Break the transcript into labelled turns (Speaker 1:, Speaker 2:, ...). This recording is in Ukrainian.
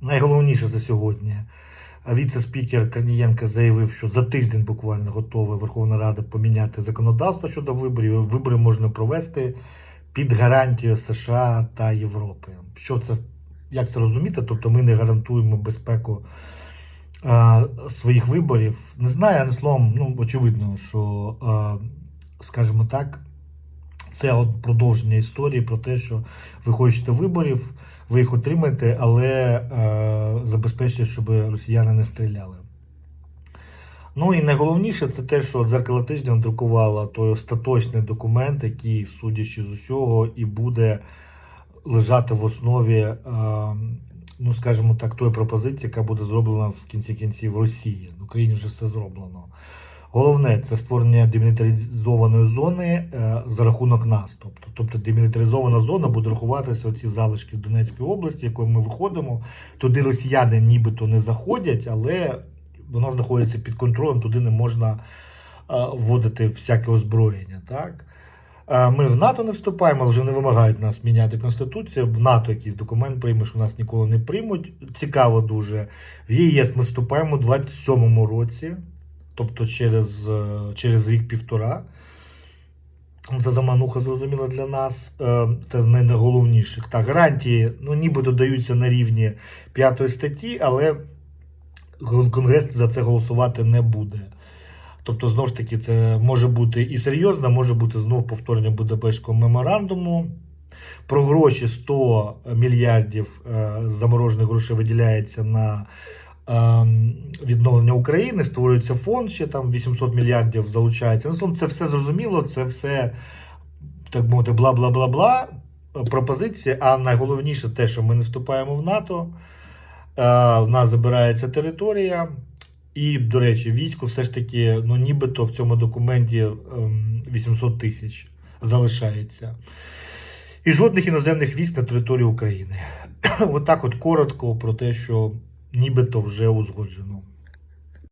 Speaker 1: найголовніше за сьогодні. Віце-спікер Корнієнко заявив, що за тиждень буквально готова Верховна Рада поміняти законодавство щодо виборів. Вибори можна провести під гарантією США та Європи. Що це як це розуміти? Тобто ми не гарантуємо безпеку е, своїх виборів. Не знаю, але словом, ну очевидно, що, е, скажімо так, це от продовження історії про те, що ви хочете виборів, ви їх отримаєте, але е, забезпечте, щоб росіяни не стріляли. Ну і найголовніше це те, що дзеркало тижня друкувало той остаточний документ, який, судячи з усього, і буде лежати в основі, е, ну скажімо так, тої пропозиції, яка буде зроблена в кінці кінців в Росії. В Україні вже все зроблено. Головне це створення демілітаризованої зони е, за рахунок нас. Тобто, тобто демілітаризована зона буде рахуватися оці залишки з Донецької області, якої ми виходимо. Туди росіяни нібито не заходять, але воно знаходиться під контролем, туди не можна е, вводити всяке озброєння. Так? Е, Ми в НАТО не вступаємо, але вже не вимагають нас міняти Конституцію. В НАТО якийсь документ приймеш, у нас ніколи не приймуть. Цікаво дуже. В ЄС ми вступаємо у 27-му році, тобто через, е, через рік-півтора. Це замануха зрозуміла для нас. Е, Це з найголовніших. Та гарантії, ну, ніби додаються на рівні п'ятої статті, але Конгрес за це голосувати не буде. Тобто, знову ж таки, це може бути і серйозно, може бути знов повторення Будапештського меморандуму. Про гроші 100 мільярдів е, заморожених грошей виділяється на відновлення України, створюється фонд, ще там 800 мільярдів залучається. Ну, це все зрозуміло, це все, так мовити, бла-бла-бла-бла. Пропозиція, а найголовніше те, що ми не вступаємо в НАТО. Е, в нас забирається територія. І, до речі, військо все ж таки, ну нібито в цьому документі ем, 800 тисяч залишається. І жодних іноземних військ на території України. Отак от коротко про те, що нібито вже узгоджено.